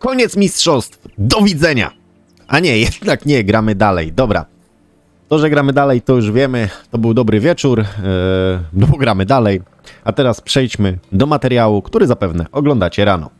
Koniec mistrzostw. Do widzenia. A nie, jednak nie, gramy dalej. Dobra. To, że gramy dalej, to już wiemy. To był dobry wieczór. Yy, no gramy dalej. A teraz przejdźmy do materiału, który zapewne oglądacie rano.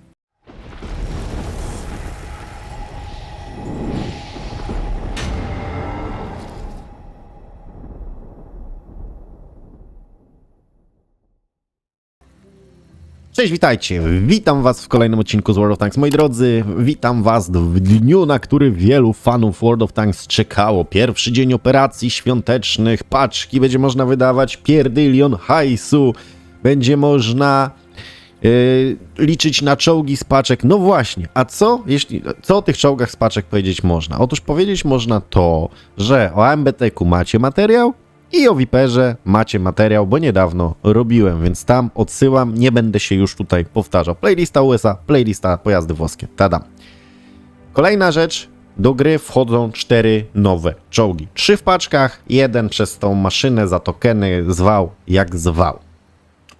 Cześć, witajcie. Witam was w kolejnym odcinku z World of Tanks. Moi drodzy, witam was w dniu, na który wielu fanów World of Tanks czekało. Pierwszy dzień operacji świątecznych, paczki, będzie można wydawać pierdylion hajsu, będzie można yy, liczyć na czołgi z paczek. No właśnie, a co, jeśli, co o tych czołgach z paczek powiedzieć można? Otóż powiedzieć można to, że o AMBTQ macie materiał, i o Viperze macie materiał, bo niedawno robiłem, więc tam odsyłam, nie będę się już tutaj powtarzał. Playlista USA, playlista pojazdy włoskie, tada. Kolejna rzecz, do gry wchodzą cztery nowe czołgi. Trzy w paczkach, jeden przez tą maszynę za tokeny zwał jak zwał.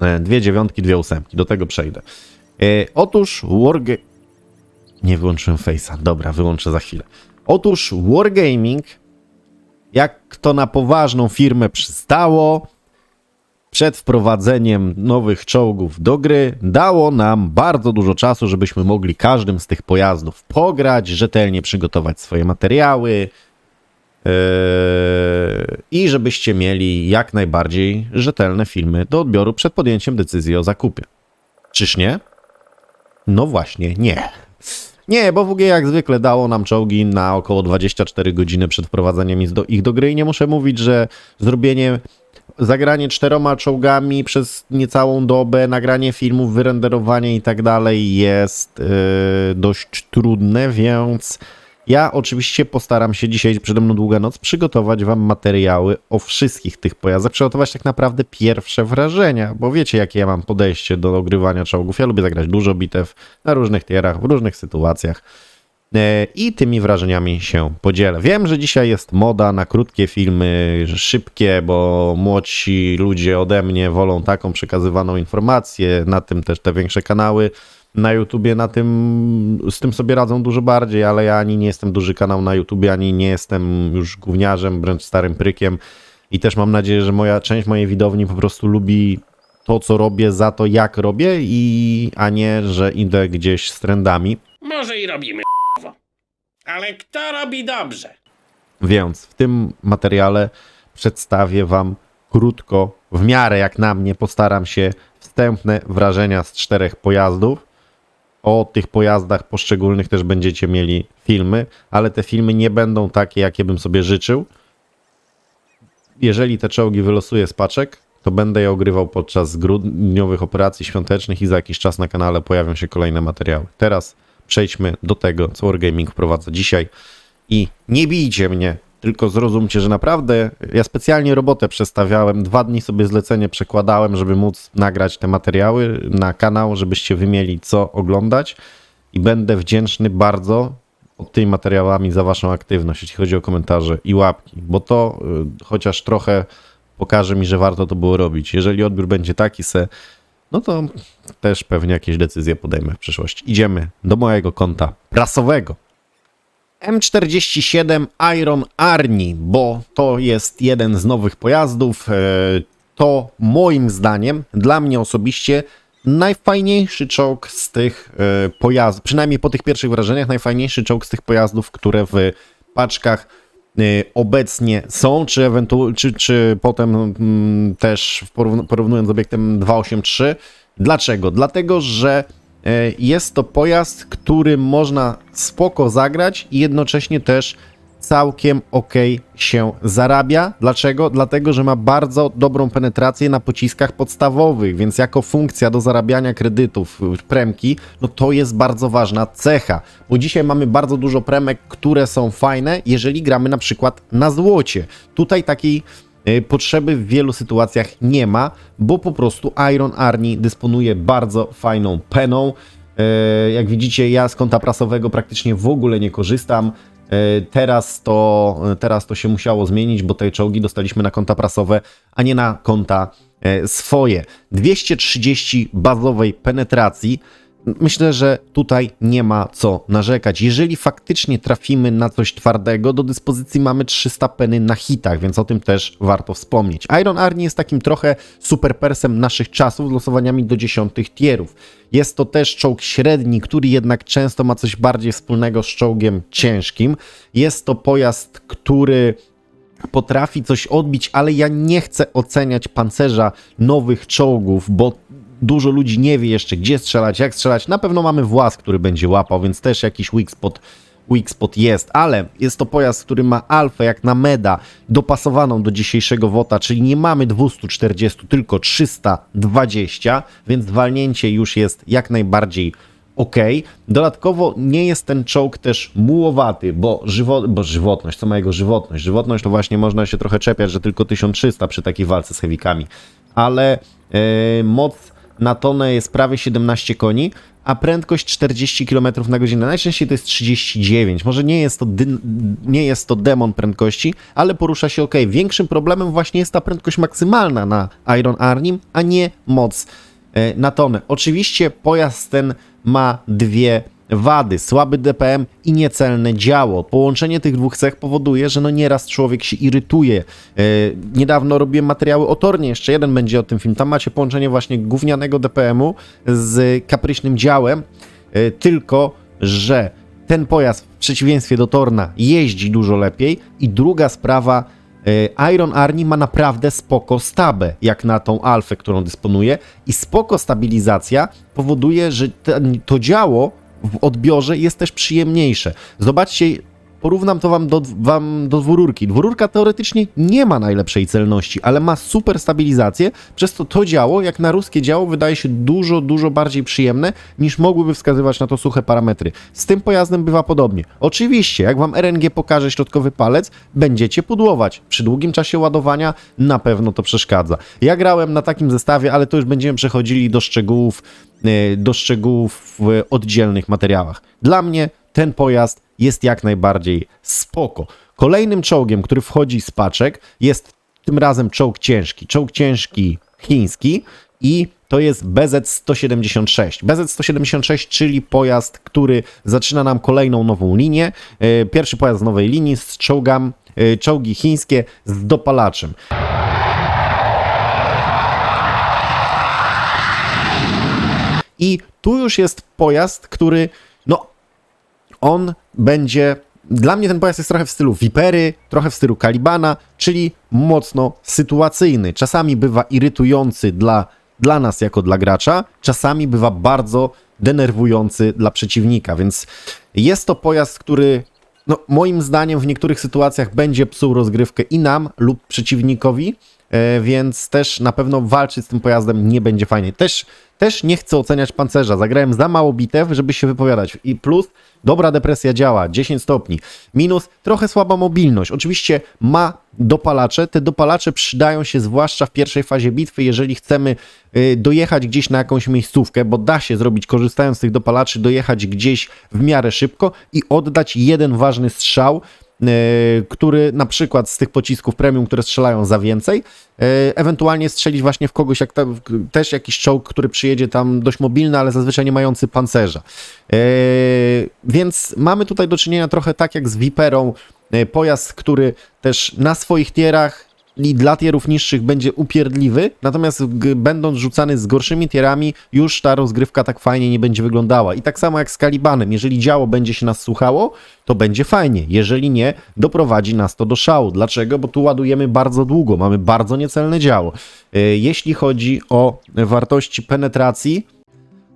E, Dwie dziewiątki, dwie ósemki, do tego przejdę. E, Otóż Warga... Nie wyłączyłem Face'a, dobra, wyłączę za chwilę. Otóż Wargaming jak to na poważną firmę przystało, przed wprowadzeniem nowych czołgów do gry dało nam bardzo dużo czasu, żebyśmy mogli każdym z tych pojazdów pograć, rzetelnie przygotować swoje materiały yy, i żebyście mieli jak najbardziej rzetelne filmy do odbioru przed podjęciem decyzji o zakupie. Czyż nie? No właśnie, nie. Nie, bo WG jak zwykle dało nam czołgi na około 24 godziny przed wprowadzeniem ich do, gry. I nie muszę mówić, że zrobienie, zagranie czteroma czołgami przez niecałą dobę, nagranie filmów, wyrenderowanie i tak dalej jest yy, dość trudne, więc ja oczywiście postaram się dzisiaj, przede mną długa noc, przygotować wam materiały o wszystkich tych pojazdach, przygotować tak naprawdę pierwsze wrażenia, bo wiecie jakie ja mam podejście do ogrywania czołgów. Ja lubię zagrać dużo bitew na różnych tierach, w różnych sytuacjach e, i tymi wrażeniami się podzielę. Wiem, że dzisiaj jest moda na krótkie filmy, szybkie, bo młodsi ludzie ode mnie wolą taką przekazywaną informację, na tym też te większe kanały na YouTubie na tym, z tym sobie radzą dużo bardziej, ale ja ani nie jestem duży kanał na YouTubie, ani nie jestem już gówniarzem, wręcz starym prykiem i też mam nadzieję, że moja część mojej widowni po prostu lubi to, co robię za to, jak robię i a nie, że idę gdzieś z trendami. Może i robimy. Ale kto robi dobrze? Więc w tym materiale przedstawię Wam krótko, w miarę jak na mnie, postaram się wstępne wrażenia z czterech pojazdów. O tych pojazdach poszczególnych też będziecie mieli filmy, ale te filmy nie będą takie, jakie bym sobie życzył. Jeżeli te czołgi wylosuję z paczek, to będę je ogrywał podczas grudniowych operacji świątecznych i za jakiś czas na kanale pojawią się kolejne materiały. Teraz przejdźmy do tego, co Wargaming wprowadza dzisiaj. I nie bijcie mnie, tylko zrozumcie, że naprawdę ja specjalnie robotę przestawiałem. Dwa dni sobie zlecenie przekładałem, żeby móc nagrać te materiały na kanał, żebyście wy mieli co oglądać. I będę wdzięczny bardzo pod tymi materiałami za waszą aktywność, jeśli chodzi o komentarze i łapki, bo to y, chociaż trochę pokaże mi, że warto to było robić. Jeżeli odbiór będzie taki se, no to też pewnie jakieś decyzje podejmę w przyszłości. Idziemy do mojego konta prasowego. M47 Iron Arni, bo to jest jeden z nowych pojazdów. E, To moim zdaniem, dla mnie osobiście, najfajniejszy czołg z tych e, pojazdów, przynajmniej po tych pierwszych wrażeniach, najfajniejszy czołg z tych pojazdów, które w paczkach e, obecnie są, czy, ewentu- czy, czy potem mm, też porównując z obiektem 283. Dlaczego? Dlatego, że Jest to pojazd, który można spoko zagrać i jednocześnie też całkiem ok się zarabia. Dlaczego? Dlatego, że ma bardzo dobrą penetrację na pociskach podstawowych, więc jako funkcja do zarabiania kredytów y, premki, no to jest bardzo ważna cecha, bo dzisiaj mamy bardzo dużo premek, które są fajne, jeżeli gramy na przykład na złocie. Tutaj takiej E, Potrzeby w wielu sytuacjach nie ma, bo po prostu Iron Arni dysponuje bardzo fajną peną. E, Jak widzicie, ja z konta prasowego praktycznie w ogóle nie korzystam. E, Teraz to, teraz to się musiało zmienić, bo te czołgi dostaliśmy na konta prasowe, a nie na konta swoje. 230 bazowej penetracji. Myślę, że tutaj nie ma co narzekać. Jeżeli faktycznie trafimy na coś twardego, do dyspozycji mamy 300 peny na hitach, więc o tym też warto wspomnieć. Iron Arnie jest takim trochę superpersem naszych czasów z losowaniami do dziesiątych tierów. Jest to też czołg średni, który jednak często ma coś bardziej wspólnego z czołgiem ciężkim. Jest to pojazd, który potrafi coś odbić, ale ja nie chcę oceniać pancerza nowych czołgów, bo dużo ludzi nie wie jeszcze gdzie strzelać, jak strzelać. Na pewno mamy włas, który będzie łapał, więc też jakiś weak spot, weak spot jest, ale jest to pojazd, który ma alfę jak na meda dopasowaną do dzisiejszego WOTA, czyli nie mamy 240, tylko 320, więc walnięcie już jest jak najbardziej ok. Dodatkowo nie jest ten czołg też mułowaty, bo, żywo, bo żywotność, co ma jego żywotność? Żywotność to właśnie można się trochę czepiać, że tylko 1300 przy takiej walce z heavykami, ale e, moc na tonę jest prawie 17 koni, a prędkość 40 km na godzinę. Najczęściej to jest 39. Może nie jest to, nie jest to demon prędkości, ale porusza się ok. Większym problemem właśnie jest ta prędkość maksymalna na Iron Arnim, a nie moc e, na tonę. Oczywiście pojazd ten ma dwie wady, słaby DPM i niecelne działo. Połączenie tych dwóch cech powoduje, że no nieraz człowiek się irytuje. E, niedawno robiłem materiały o Tornie, jeszcze jeden będzie o tym film. Tam macie połączenie właśnie gównianego DPM-u z kapryśnym działem, e, tylko że ten pojazd w przeciwieństwie do Torna jeździ dużo lepiej i druga sprawa, e, Iron Arnie ma naprawdę spoko stabę, jak na tą alfę, którą dysponuje i spoko stabilizacja powoduje, że to działo w odbiorze jest też przyjemniejsze. Zobaczcie, porównam to wam do, wam do dwururki. Dwururka teoretycznie nie ma najlepszej celności, ale ma super stabilizację, przez to to działo, jak na ruskie działo, wydaje się dużo, dużo bardziej przyjemne, niż mogłyby wskazywać na to suche parametry. Z tym pojazdem bywa podobnie. Oczywiście, jak wam RNG pokaże środkowy palec, będziecie pudłować. Przy długim czasie ładowania na pewno to przeszkadza. Ja grałem na takim zestawie, ale to już będziemy przechodzili do szczegółów, e, do szczegółów w oddzielnych materiałach. Dla mnie ten pojazd jest jak najbardziej spoko. Kolejnym czołgiem, który wchodzi z paczek jest tym razem czołg ciężki. Czołg ciężki chiński i to jest BZ-176. BZ-176, czyli pojazd, który zaczyna nam kolejną nową linię. E, Pierwszy pojazd z nowej linii z czołgam, e, czołgi chińskie z dopalaczem. I tu już jest pojazd, który, no, on będzie. Dla mnie ten pojazd jest trochę w stylu Vipery, trochę w stylu Kalibana, czyli mocno sytuacyjny. Czasami bywa irytujący dla, dla nas jako dla gracza, czasami bywa bardzo denerwujący dla przeciwnika, więc jest to pojazd, który no, moim zdaniem w niektórych sytuacjach będzie psuł rozgrywkę i nam lub przeciwnikowi, więc też na pewno walczyć z tym pojazdem nie będzie fajnie. Też, też nie chcę oceniać pancerza. Zagrałem za mało bitew, żeby się wypowiadać. I plus, dobra depresja działa, 10 stopni. Minus, trochę słaba mobilność. Oczywiście ma dopalacze. Te dopalacze przydają się zwłaszcza w pierwszej fazie bitwy, jeżeli chcemy y, dojechać gdzieś na jakąś miejscówkę, bo da się zrobić, korzystając z tych dopalaczy, dojechać gdzieś w miarę szybko i oddać jeden ważny strzał, e, który na przykład z tych pocisków premium, które strzelają za więcej, e, ewentualnie strzelić właśnie w kogoś, jak ta, też jakiś czołg, który przyjedzie tam dość mobilny, ale zazwyczaj nie mający pancerza. E, Więc mamy tutaj do czynienia trochę tak jak z Viperą, e, pojazd, który też na swoich tierach i dla tierów niższych będzie upierdliwy, natomiast będąc rzucany z gorszymi tierami, już ta rozgrywka tak fajnie nie będzie wyglądała. I tak samo jak z Kalibanem, jeżeli działo będzie się nas słuchało, to będzie fajnie. Jeżeli nie, doprowadzi nas to do szału. Dlaczego? Bo tu ładujemy bardzo długo, mamy bardzo niecelne działo. E, Jeśli chodzi o wartości penetracji,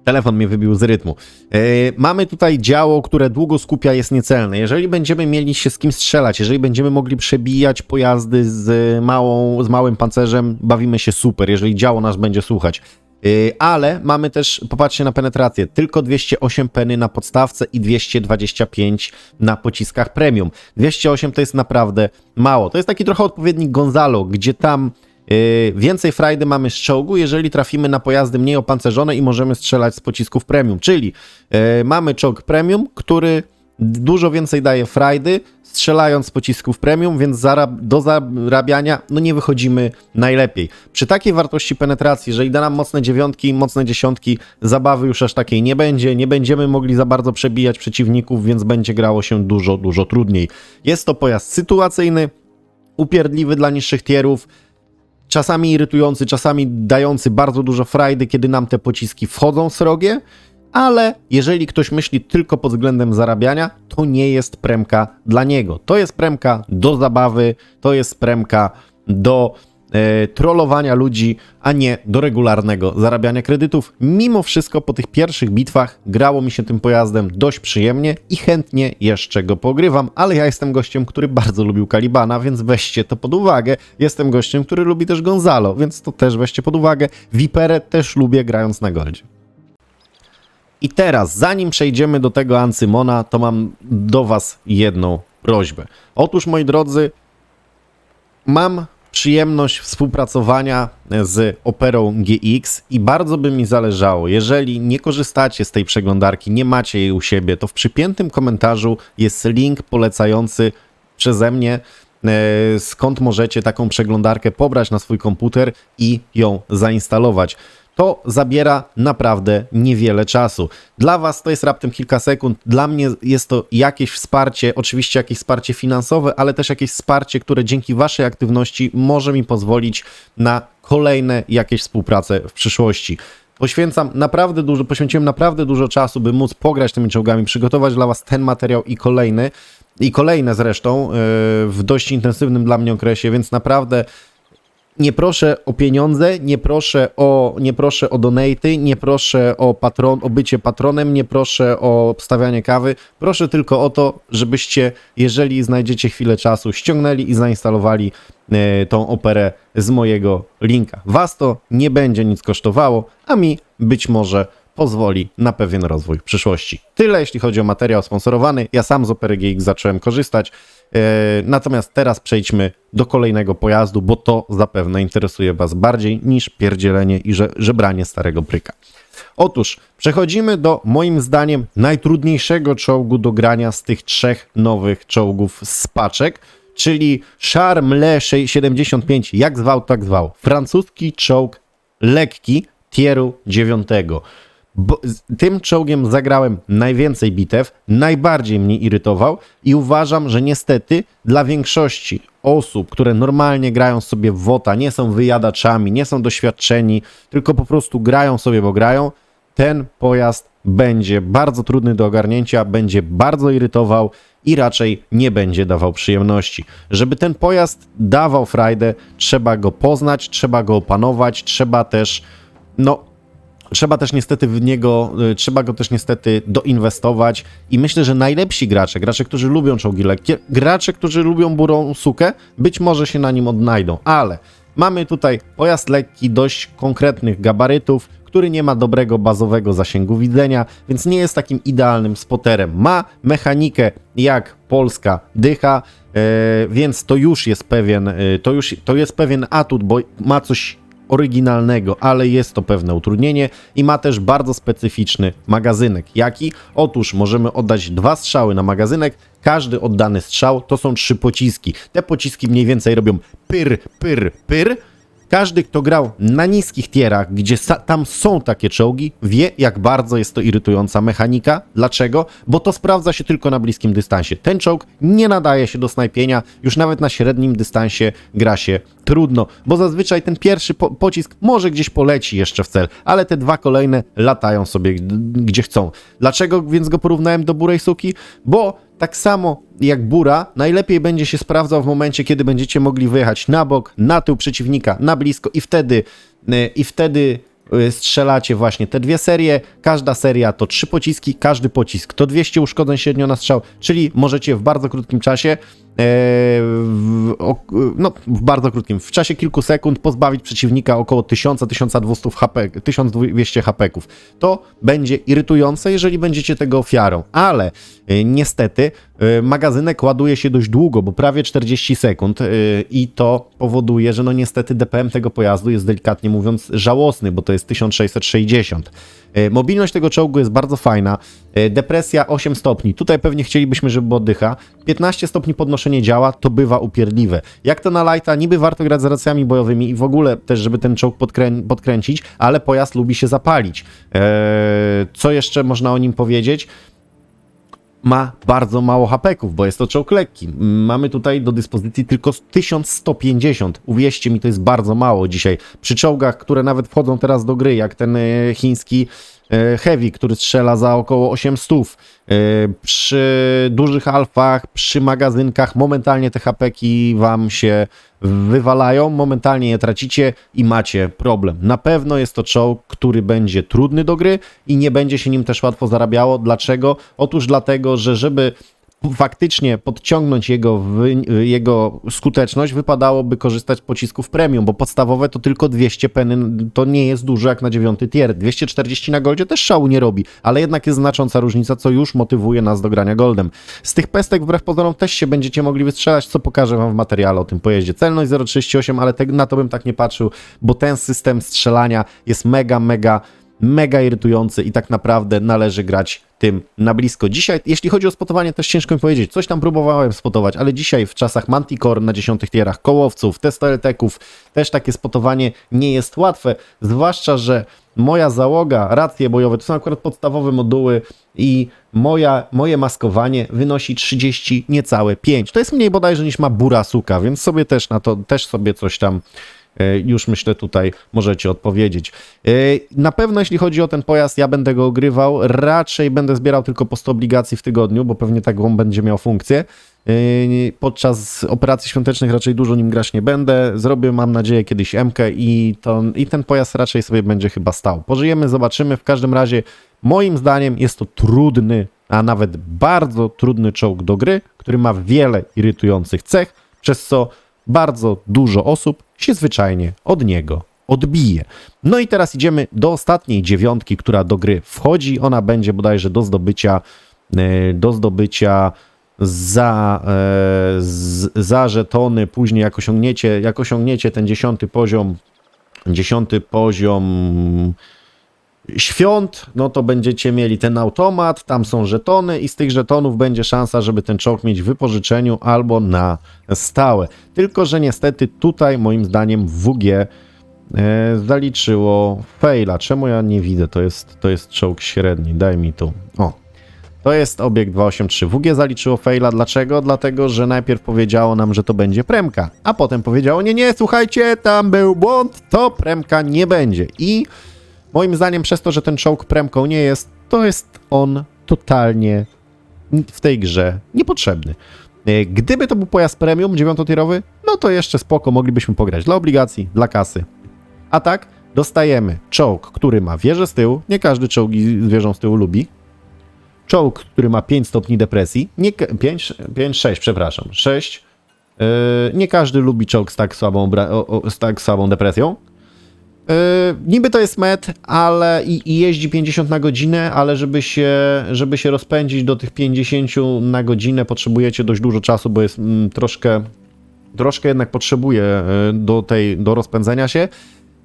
Telefon mnie wybił z rytmu. E, mamy tutaj działo, które długo skupia, jest niecelne. Jeżeli będziemy mieli się z kim strzelać, jeżeli będziemy mogli przebijać pojazdy z, małą, z małym pancerzem, bawimy się super, jeżeli działo nas będzie słuchać. E, ale mamy też, popatrzcie na penetrację, tylko 208 peny na podstawce i 225 na pociskach premium. 208 to jest naprawdę mało. To jest taki trochę odpowiednik Gonzalo, gdzie tam Yy, Więcej frajdy mamy z czołgu, jeżeli trafimy na pojazdy mniej opancerzone i możemy strzelać z pocisków premium. Czyli yy, mamy czołg premium, który dużo więcej daje frajdy, strzelając z pocisków premium, więc do zarabiania no nie wychodzimy najlepiej. Przy takiej wartości penetracji, jeżeli da nam mocne dziewiątki, mocne dziesiątki, zabawy już aż takiej nie będzie, nie będziemy mogli za bardzo przebijać przeciwników, więc będzie grało się dużo, dużo trudniej. Jest to pojazd sytuacyjny, upierdliwy dla niższych tierów, czasami irytujący, czasami dający bardzo dużo frajdy, kiedy nam te pociski wchodzą srogie, ale jeżeli ktoś myśli tylko pod względem zarabiania, to nie jest premka dla niego. To jest premka do zabawy, to jest premka do trollowania ludzi, a nie do regularnego zarabiania kredytów. Mimo wszystko po tych pierwszych bitwach grało mi się tym pojazdem dość przyjemnie i chętnie jeszcze go pogrywam, ale ja jestem gościem, który bardzo lubił Kalibana, więc weźcie to pod uwagę. Jestem gościem, który lubi też Gonzalo, więc to też weźcie pod uwagę. Viperę też lubię grając na Goldzie. I teraz, zanim przejdziemy do tego Ancymona, to mam do Was jedną prośbę. Otóż, moi drodzy, mam przyjemność współpracowania z Operą GX i bardzo by mi zależało, jeżeli nie korzystacie z tej przeglądarki, nie macie jej u siebie, to w przypiętym komentarzu jest link polecający przeze mnie, e, skąd możecie taką przeglądarkę pobrać na swój komputer i ją zainstalować. To zabiera naprawdę niewiele czasu. Dla Was to jest raptem kilka sekund, dla mnie jest to jakieś wsparcie, oczywiście jakieś wsparcie finansowe, ale też jakieś wsparcie, które dzięki Waszej aktywności może mi pozwolić na kolejne jakieś współprace w przyszłości. Poświęcam naprawdę dużo, poświęciłem naprawdę dużo czasu, by móc pograć tymi czołgami, przygotować dla Was ten materiał i kolejny, i kolejne zresztą yy, w dość intensywnym dla mnie okresie, więc naprawdę nie proszę o pieniądze, nie proszę o, nie proszę o donaty, nie proszę o, patron, o bycie patronem, nie proszę o wstawianie kawy. Proszę tylko o to, żebyście, jeżeli znajdziecie chwilę czasu, ściągnęli i zainstalowali e, tą operę z mojego linka. Was to nie będzie nic kosztowało, a mi być może pozwoli na pewien rozwój w przyszłości. Tyle jeśli chodzi o materiał sponsorowany. Ja sam z Opery GX zacząłem korzystać. E, Natomiast teraz przejdźmy do kolejnego pojazdu, bo to zapewne interesuje Was bardziej niż pierdzielenie i że, żebranie starego bryka. Otóż przechodzimy do moim zdaniem najtrudniejszego czołgu do grania z tych trzech nowych czołgów z paczek, czyli Charme 75, jak zwał, tak zwał. Francuski czołg lekki tieru 9. Bo, tym czołgiem zagrałem najwięcej bitew, najbardziej mnie irytował i uważam, że niestety dla większości osób, które normalnie grają sobie w WOTA, nie są wyjadaczami, nie są doświadczeni, tylko po prostu grają sobie, bo grają, ten pojazd będzie bardzo trudny do ogarnięcia, będzie bardzo irytował i raczej nie będzie dawał przyjemności. Żeby ten pojazd dawał frajdę, trzeba go poznać, trzeba go opanować, trzeba też, no, trzeba też niestety w niego, y, trzeba go też niestety doinwestować i myślę, że najlepsi gracze, gracze, którzy lubią czołgi lekkie, gracze, którzy lubią burą sukę, być może się na nim odnajdą, ale mamy tutaj pojazd lekki, dość konkretnych gabarytów, który nie ma dobrego bazowego zasięgu widzenia, więc nie jest takim idealnym spoterem. Ma mechanikę jak polska dycha, e, więc to już jest pewien, e, to już to jest pewien atut, bo ma coś oryginalnego, ale jest to pewne utrudnienie i ma też bardzo specyficzny magazynek. Jaki? Otóż możemy oddać dwa strzały na magazynek. Każdy oddany strzał to są trzy pociski. Te pociski mniej więcej robią pyr, pyr, pyr. Każdy, kto grał na niskich tierach, gdzie tam są takie czołgi, wie, jak bardzo jest to irytująca mechanika. Dlaczego? Bo to sprawdza się tylko na bliskim dystansie. Ten czołg nie nadaje się do snajpienia, już nawet na średnim dystansie gra się trudno, bo zazwyczaj ten pierwszy po- pocisk może gdzieś poleci jeszcze w cel, ale te dwa kolejne latają sobie gdzie chcą. Dlaczego więc go porównałem do Burej Suki? Bo tak samo jak Bura, najlepiej będzie się sprawdzał w momencie, kiedy będziecie mogli wyjechać na bok, na tył przeciwnika, na blisko i wtedy, y, i wtedy y, strzelacie właśnie te dwie serie. Każda seria to trzy pociski, każdy pocisk to 200 uszkodzeń średnio na strzał, czyli możecie w bardzo krótkim czasie, no, w bardzo krótkim, w czasie kilku sekund pozbawić przeciwnika około 1000-1200 HP, 1200 HP'ków. To będzie irytujące, jeżeli będziecie tego ofiarą, ale e, niestety e, magazynek ładuje się dość długo, bo prawie 40 sekund e, i to powoduje, że no niestety DPM tego pojazdu jest delikatnie mówiąc żałosny, bo to jest 1660. E, Mobilność tego czołgu jest bardzo fajna. E, Depresja 8 stopni. Tutaj pewnie chcielibyśmy, żeby było oddycha. 15 stopni podnoszenie działa, to bywa upierdliwe. Jak to na lighta, niby warto grać z racjami bojowymi i w ogóle też, żeby ten czołg podkrę podkręcić, ale pojazd lubi się zapalić. E, Co jeszcze można o nim powiedzieć? Ma bardzo mało hapeków, bo jest to czołg lekki. Mamy tutaj do dyspozycji tylko 1150. Uwierzcie mi, to jest bardzo mało dzisiaj. Przy czołgach, które nawet wchodzą teraz do gry, jak ten e, chiński Heavy, który strzela za około 800. E, Przy dużych alfach, przy magazynkach, momentalnie te hapeki wam się wywalają, momentalnie je tracicie i macie problem. Na pewno jest to czołg, który będzie trudny do gry i nie będzie się nim też łatwo zarabiało. Dlaczego? Otóż dlatego, że żeby faktycznie podciągnąć jego, jego skuteczność, wypadałoby korzystać z pocisków premium, bo podstawowe to tylko 200 peny, to nie jest dużo jak na dziewiąty tier. 240 na goldzie też szału nie robi, ale jednak jest znacząca różnica, co już motywuje nas do grania goldem. Z tych pestek wbrew pozorom też się będziecie mogli wystrzelać, co pokażę wam w materiale o tym pojeździe. Celność 0,38, ale te, na to bym tak nie patrzył, bo ten system strzelania jest mega, mega mega irytujący i tak naprawdę należy grać tym na blisko. Dzisiaj, jeśli chodzi o spotowanie, też ciężko mi powiedzieć. Coś tam próbowałem spotować, ale dzisiaj w czasach Manticore na dziesiątych tierach, kołowców, testoelteków, też takie spotowanie nie jest łatwe, zwłaszcza, że moja załoga, racje bojowe, to są akurat podstawowe moduły i moja, moje maskowanie wynosi 30, niecałe 5. To jest mniej bodajże niż ma Burasuka, więc sobie też na to, też sobie coś tam już myślę tutaj możecie odpowiedzieć. E, Na pewno jeśli chodzi o ten pojazd, ja będę go ogrywał, raczej będę zbierał tylko po 100 obligacji w tygodniu, bo pewnie taką będzie miał funkcję. E, Podczas operacji świątecznych raczej dużo nim grać nie będę. Zrobię, mam nadzieję, kiedyś MK i, i ten pojazd raczej sobie będzie chyba stał. Pożyjemy, zobaczymy. W każdym razie, moim zdaniem, jest to trudny, a nawet bardzo trudny czołg do gry, który ma wiele irytujących cech, przez co bardzo dużo osób się zwyczajnie od niego odbije. No i teraz idziemy do ostatniej dziewiątki, która do gry wchodzi. Ona będzie bodajże do zdobycia e, do zdobycia za, e, za żetony. Później jak osiągniecie, jak osiągniecie ten dziesiąty poziom, dziesiąty poziom świąt, no to będziecie mieli ten automat, tam są żetony i z tych żetonów będzie szansa, żeby ten czołg mieć w wypożyczeniu albo na stałe. Tylko, że niestety tutaj moim zdaniem WG e, zaliczyło faila. Czemu ja nie widzę? To jest, to jest czołg średni. Daj mi tu. O. To jest obiekt 283. WG zaliczyło faila. Dlaczego? Dlatego, że najpierw powiedziało nam, że to będzie premka, a potem powiedziało, nie, nie, słuchajcie, tam był błąd, to premka nie będzie. I Moim zdaniem przez to, że ten czołg premką nie jest, to jest on totalnie w tej grze niepotrzebny. E, Gdyby to był pojazd premium dziewiątotierowy, no to jeszcze spoko, moglibyśmy pograć dla obligacji, dla kasy. A tak, dostajemy czołg, który ma wieżę z tyłu, nie każdy czołgi z wieżą z tyłu lubi. Czołg, który ma 5 stopni depresji, nie, 5, 5, 6, przepraszam, 6. Yy, nie każdy lubi czołg z tak słabą, o, o, z tak słabą depresją. Yy, niby to jest met, ale i, i jeździ 50 na godzinę, ale żeby się, żeby się rozpędzić do tych 50 na godzinę potrzebujecie dość dużo czasu, bo jest mm, troszkę, troszkę jednak potrzebuje do tej, do rozpędzenia się.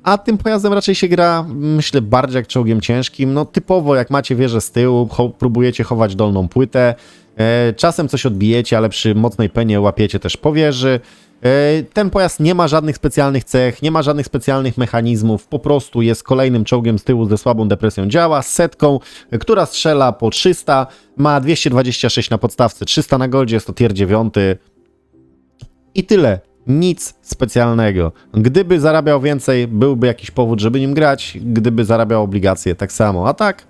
A tym pojazdem raczej się gra, myślę, bardziej jak czołgiem ciężkim. No typowo jak macie wieżę z tyłu, próbujecie chować dolną płytę, e, czasem coś odbijecie, ale przy mocnej penie łapiecie też po wieży. E, Ten pojazd nie ma żadnych specjalnych cech, nie ma żadnych specjalnych mechanizmów, po prostu jest kolejnym czołgiem z tyłu ze słabą depresją działa, z setką, która strzela po 300, ma 226 na podstawce, 300 na goldzie, jest to tier 9 i tyle. Nic specjalnego. Gdyby zarabiał więcej, byłby jakiś powód, żeby nim grać, gdyby zarabiał obligacje, tak samo, a tak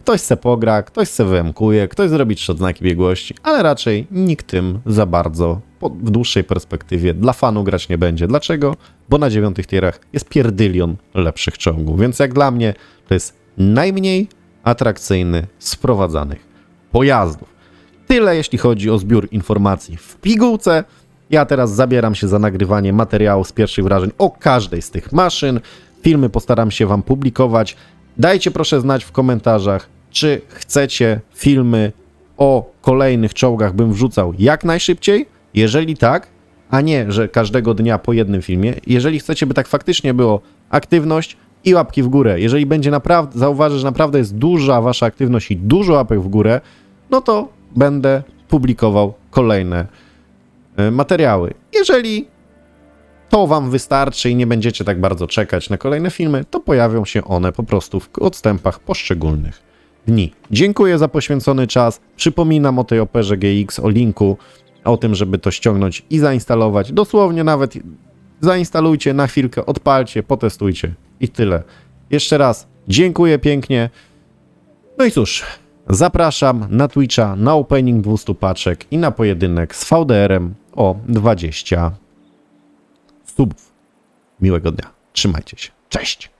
Ktoś se pogra, ktoś se wyemkuje, ktoś zrobi trzy odznaki biegłości, ale raczej nikt tym za bardzo w dłuższej perspektywie dla fanu grać nie będzie. Dlaczego? Bo na dziewiątych tierach jest pierdylion lepszych czołgów, więc jak dla mnie to jest najmniej atrakcyjny z wprowadzanych pojazdów. Tyle jeśli chodzi o zbiór informacji w pigułce. Ja teraz zabieram się za nagrywanie materiału z pierwszych wrażeń o każdej z tych maszyn. Filmy postaram się Wam publikować. Dajcie proszę znać w komentarzach, czy chcecie filmy o kolejnych czołgach, bym wrzucał jak najszybciej. Jeżeli tak, a nie, że każdego dnia po jednym filmie. Jeżeli chcecie, by tak faktycznie było aktywność, i łapki w górę. Jeżeli będzie naprawdę, zauważy, że naprawdę jest duża wasza aktywność i dużo łapek w górę, no to będę publikował kolejne e, materiały. Jeżeli to wam wystarczy i nie będziecie tak bardzo czekać na kolejne filmy, to pojawią się one po prostu w odstępach poszczególnych dni. Dziękuję za poświęcony czas. Przypominam o tej operze GX, o linku, o tym, żeby to ściągnąć i zainstalować. Dosłownie nawet zainstalujcie na chwilkę, odpalcie, potestujcie i tyle. Jeszcze raz dziękuję pięknie. No i cóż, zapraszam na Twitcha, na opening 200 paczek i na pojedynek z VDR-em o 20 subów. Miłego dnia. Trzymajcie się. Cześć!